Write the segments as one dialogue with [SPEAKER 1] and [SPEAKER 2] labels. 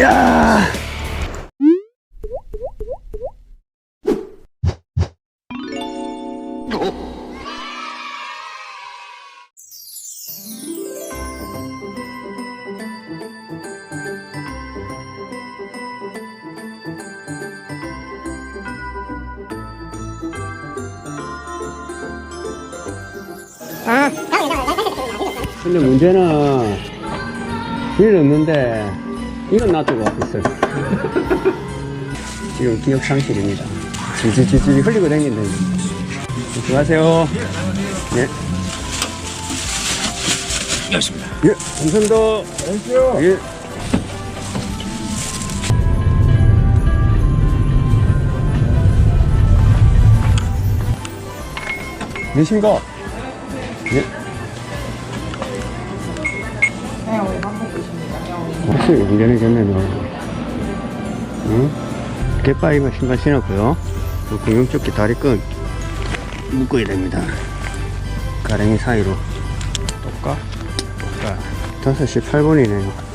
[SPEAKER 1] 야. 근데 문제는 일 없는데 이건 놔두고 있어요. 지금 기억 상실입니다. 지지지지 흘리고 다니는데. 수고하세요. 예.
[SPEAKER 2] 열습니다.
[SPEAKER 1] 예, 감사합니다. 예. 몇십니까? 예. 혹시 운전해 겠네요. 응? 갯바위가 신발 신었고요. 그 구명조끼 다리끈 묶어야 됩니다. 가랭이 사이로. 똑까? 똑까. 5시 8분이네요.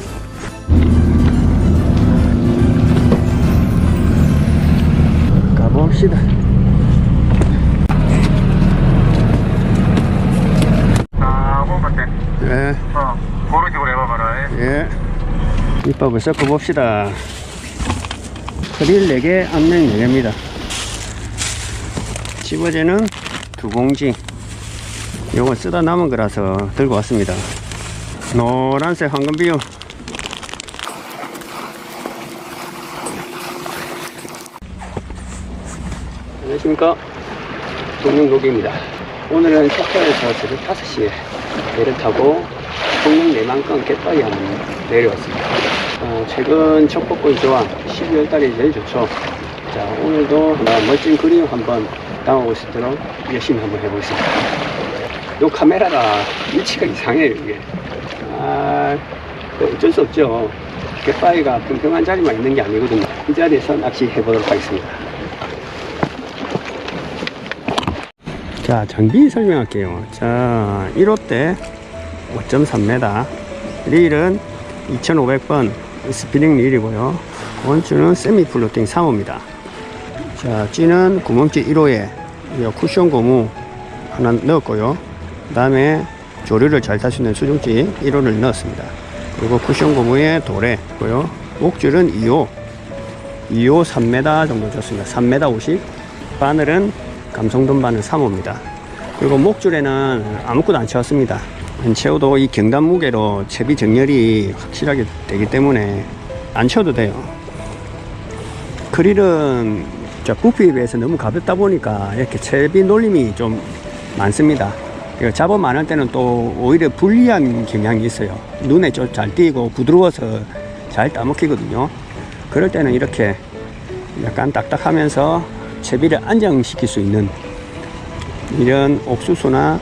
[SPEAKER 1] 밑밥을 섞어 봅시다. 크릴 4개, 암냉 4개입니다. 집어제는 두 봉지. 요거 쓰다 남은 거라서 들고 왔습니다. 노란색 황금 비유. 안녕하십니까. 동명록입니다. 오늘은 석포에서 새벽 5시에 배를 타고 성능 내만큼 갯바위 한번 내려왔습니다. 어, 최근 척복권 조항 12월 달이 제일 좋죠. 자, 오늘도 하나 멋진 그림 한번 수 있도록 열심히 한번 해보겠습니다. 요 카메라가 위치가 이상해요, 이게. 아, 그 어쩔 수 없죠. 갯바위가 평평한 자리만 있는 게 아니거든요. 이 자리에서 낚시 해보도록 하겠습니다. 자, 장비 설명할게요. 자, 1호 때 5.3m. 릴은 2500번 스피닝 릴이고요. 원줄은 세미 플로팅 3호입니다. 자, 찌는 구멍찌 1호에 쿠션 고무 하나 넣었고요. 그 다음에 조류를 잘 탈 수 있는 수중찌 1호를 넣었습니다. 그리고 쿠션 고무에 도래 고요. 목줄은 2호. 2호 3m 정도 줬습니다. 3m 50. 바늘은 감성돈 바늘 3호입니다. 그리고 목줄에는 아무것도 안 채웠습니다. 안 채워도 이 경단 무게로 채비 정렬이 확실하게 되기 때문에 안 채워도 돼요. 크릴은 저 부피에 비해서 너무 가볍다 보니까 이렇게 채비 놀림이 좀 많습니다. 잡아 많을 때는 또 오히려 불리한 경향이 있어요. 눈에 좀 잘 띄고 부드러워서 잘 따먹히거든요. 그럴 때는 이렇게 약간 딱딱하면서 채비를 안정시킬 수 있는 이런 옥수수나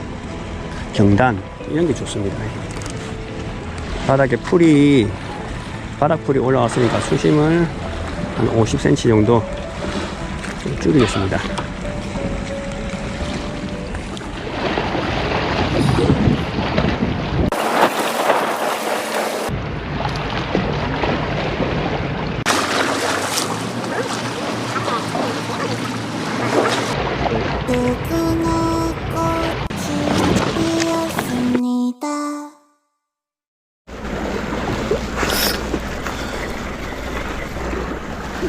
[SPEAKER 1] 경단 이런 게 좋습니다. 바닥에 풀이 바닥 풀이 올라왔으니까 수심을 한 50cm 정도 좀 줄이겠습니다.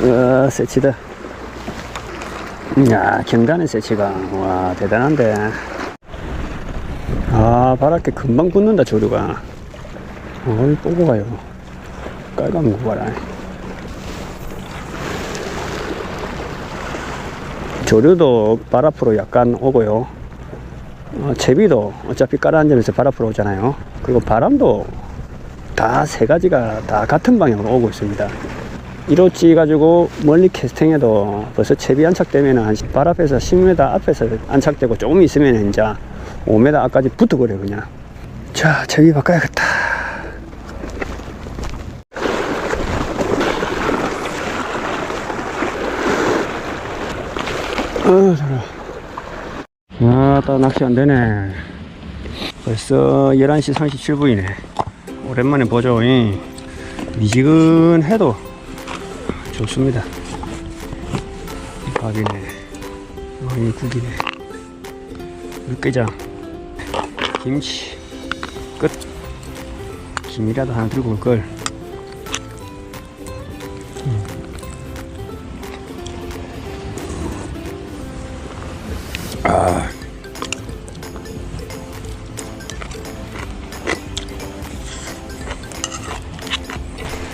[SPEAKER 1] 와, 세치다. 야, 경단의 세치가, 와, 대단한데. 아, 바람게 금방 붙는다, 조류가. 어이, 뽑고 가요. 깔감 거 봐라. 조류도 발 앞으로 약간 오고요. 어, 제비도 어차피 깔아앉으면서 발 앞으로 오잖아요. 그리고 바람도 다 세 가지가 다 같은 방향으로 오고 있습니다. 이로찌 가지고 멀리 캐스팅해도 벌써 채비 안착되면 한발 앞에서 10m 앞에서 안착되고 조금 있으면 이제 5m 앞까지 붙어버려요 그냥. 자 채비 바꿔야겠다. 어 아또 낚시 안 되네. 벌써 11시 37분이네. 오랜만에 보죠 이. 미지근해도 좋습니다. 밥이네. 이 국이네. 육개장. 김치. 끝. 김이라도 하나 들고 올 걸. 음. 아.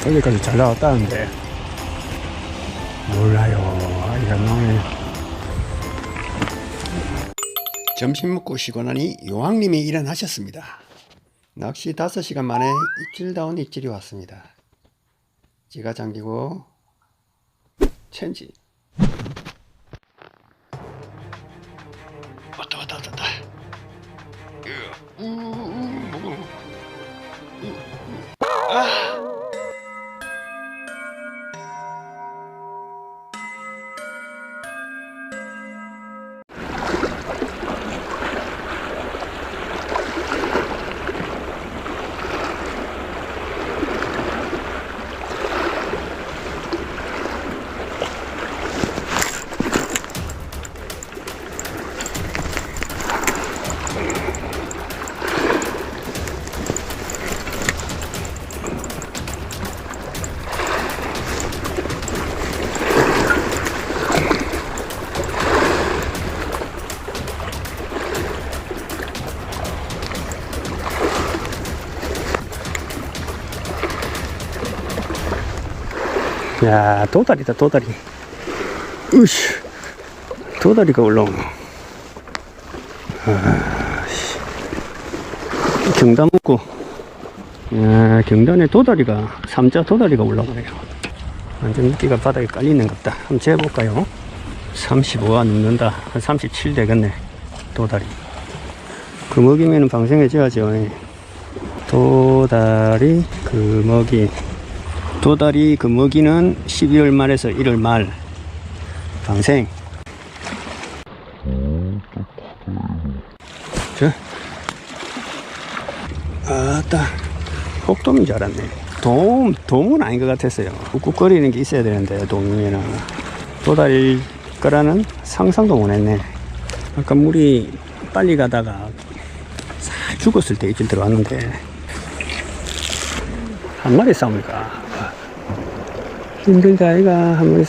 [SPEAKER 1] 여기까지 잘 나왔다는데 이런 놈이 점심 먹고 쉬고 나니 요왕님이 일어나셨습니다. 낚시 5시간 만에 입질다운 입질이 왔습니다. 지가 잠기고 첸지 야 도다리다 도다리. 으씨 도다리가 올라오노 아씨. 경단 먹고 야 경단에 도다리가 삼자 도다리가 올라오네요. 완전 미끼가 바닥에 깔리는 것 같다. 한번 재볼까요? 35가 넘는다. 한 37 되겠네 도다리. 그 먹이면 방생해줘야죠. 도다리 그 먹이 도다리 그 먹이는 12월 말에서 1월 말. 방생. 저. 아따. 혹돔인 줄 알았네. 돔, 돔은 아닌 것 같았어요. 꾹꾹거리는 게 있어야 되는데 돔이면 도다리 거라는 상상도 못했네. 아까 물이 빨리 가다가 싹 죽었을 때 이쯤 들어왔는데. 한 마리 싸우니까 힘들다 아이가 한 마리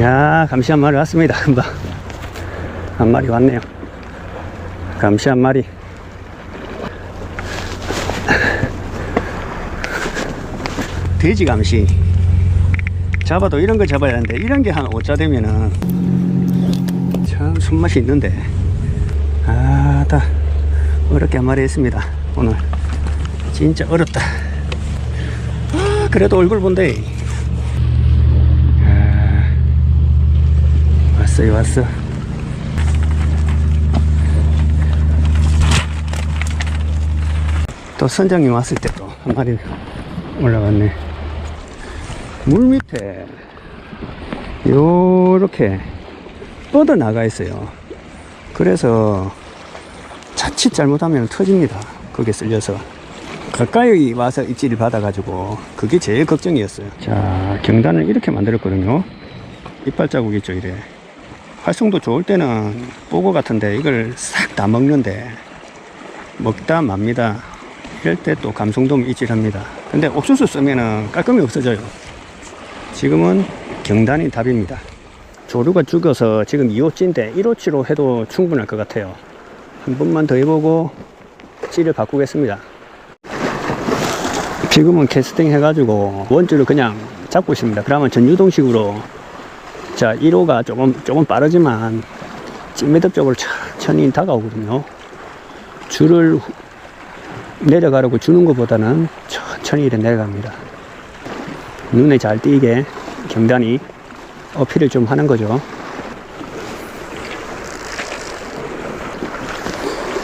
[SPEAKER 1] 야, 감시 한 마리 왔습니다. 금방. 한 마리 왔네요. 감시 한 마리. 돼지 감시. 잡아도 이런 걸 잡아야 하는데, 이런 게 한 5자 되면은 참 손맛이 있는데. 아, 다 어렵게 한 마리 했습니다. 오늘. 진짜 어렵다. 아, 그래도 얼굴 본데. 왔어요, 왔어. 또 선장님 왔을 때 또 한 마리 올라갔네. 물 밑에 요렇게 뻗어 나가 있어요. 그래서 자칫 잘못하면 터집니다. 거기에 쓸려서. 가까이 와서 입질을 받아 가지고 그게 제일 걱정이었어요. 자, 경단을 이렇게 만들었거든요. 이빨 자국 있죠, 이래. 활성도 좋을 때는 뽀고 같은데 이걸 싹 다 먹는데 먹다 맙니다. 이럴 때 또 감성돔 입질합니다. 근데 옥수수 쓰면은 깔끔히 없어져요. 지금은 경단이 답입니다. 조류가 죽어서 지금 2호찌인데 1호찌로 해도 충분할 것 같아요. 한 번만 더 해보고 찌를 바꾸겠습니다. 지금은 캐스팅 해가지고 원줄을 그냥 잡고 있습니다. 그러면 전유동식으로 자 1호가 조금 조금 빠르지만 찐매듭 쪽으로 천천히 다가오거든요. 줄을 후- 내려가려고 주는 것보다는 천천히 이렇게 내려갑니다. 눈에 잘 띄게 경단이 어필을 좀 하는 거죠.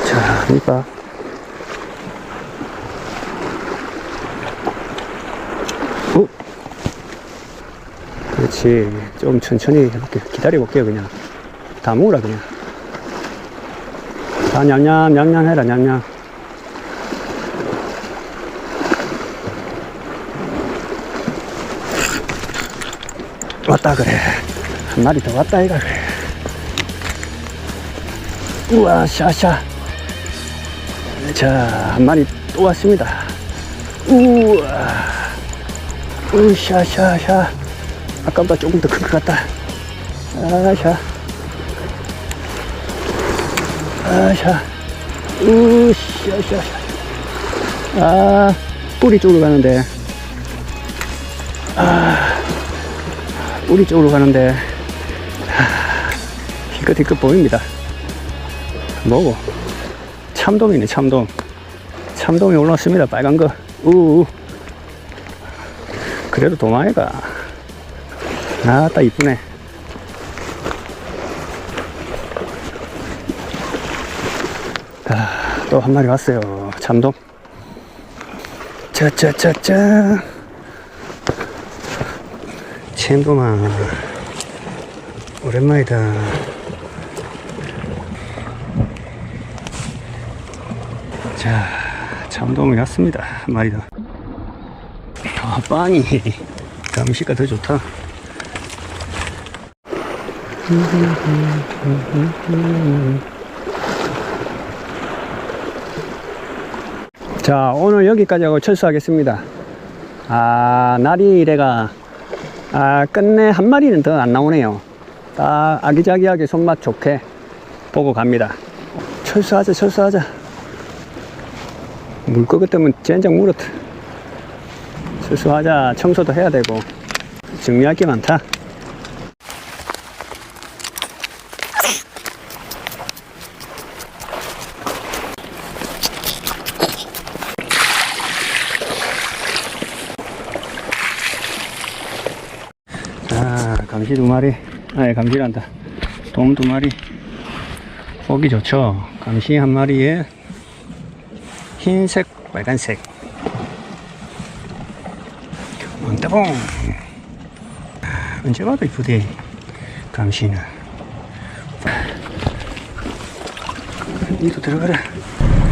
[SPEAKER 1] 자, 그러니까 어? 그렇지. 좀 천천히 해볼게. 기다려볼게요, 그냥. 다 먹으라, 그냥. 다 냠냠, 냠냠 해라, 냠냠. 왔다, 그래. 한 마리 더 왔다, 이가, 그래. 우와, 샤샤. 자, 한 마리 또 왔습니다. 우와. 으샤샤샤. 아까보다 조금 더 큰 것 같다. 아샤. 아샤. 으샤샤샤. 아, 뿌리 쪽으로 가는데. 아, 뿌리 쪽으로 가는데. 아, 희끗희끗 보입니다. 뭐고? 참돔이네, 참돔. 참돔이 올라왔습니다, 빨간 거. 우우. 그래도 도마에가. 아따, 이쁘네. 아, 또 한 마리 왔어요. 참돔. 짜짜짜짜. 참돔아. 오랜만이다. 자, 참돔이 왔습니다. 한 마리 더. 아, 빵이 감시가 더 좋다. 자, 오늘 여기까지 하고 철수하겠습니다. 아, 이래가, 아, 끝내 한 마리는 더 안 나오네요. 딱 아기자기하게 손맛 좋게 보고 갑니다. 철수하자, 철수하자. 물거 같으면 젠장 물었다. 철수하자. 청소도 해야 되고. 정리할 게 많다. 자, 감시 두 마리. 아니, 감시란다. 돔 두 마리. 보기 좋죠. 감시 한 마리에 흰색, 빨간색. 왕따봉. 언제 봐도 이쁘대. 감시는. 니도 들어가라.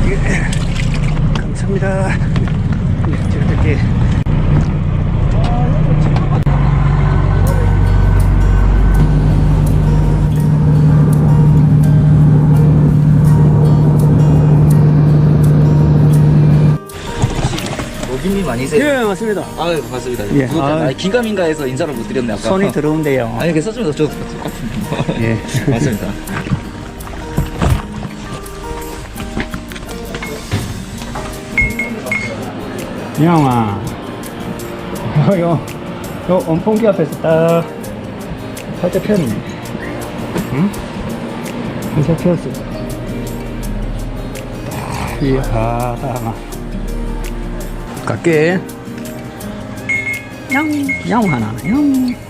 [SPEAKER 1] 예. 감사합니다. 예, 제가 들게.
[SPEAKER 3] 아니세요?
[SPEAKER 1] 예, 맞습니다.
[SPEAKER 3] 아 유 반갑습니다.
[SPEAKER 1] 예,
[SPEAKER 3] 구독자
[SPEAKER 1] 아유.
[SPEAKER 3] 아, 긴가민가해서 인사를 못 드렸네 아까.
[SPEAKER 1] 손이 들어온대요.
[SPEAKER 3] 아니 괜찮습니다. 저도 똑같습니다.
[SPEAKER 1] 예.
[SPEAKER 3] 맞습니다.
[SPEAKER 1] 영아, 요, 요, 요 원풍기 앞에서 딱 살짝 폈네. 응? 살짝 폈어. 이야, 다마. 갈게. 양, 양 하나, 양.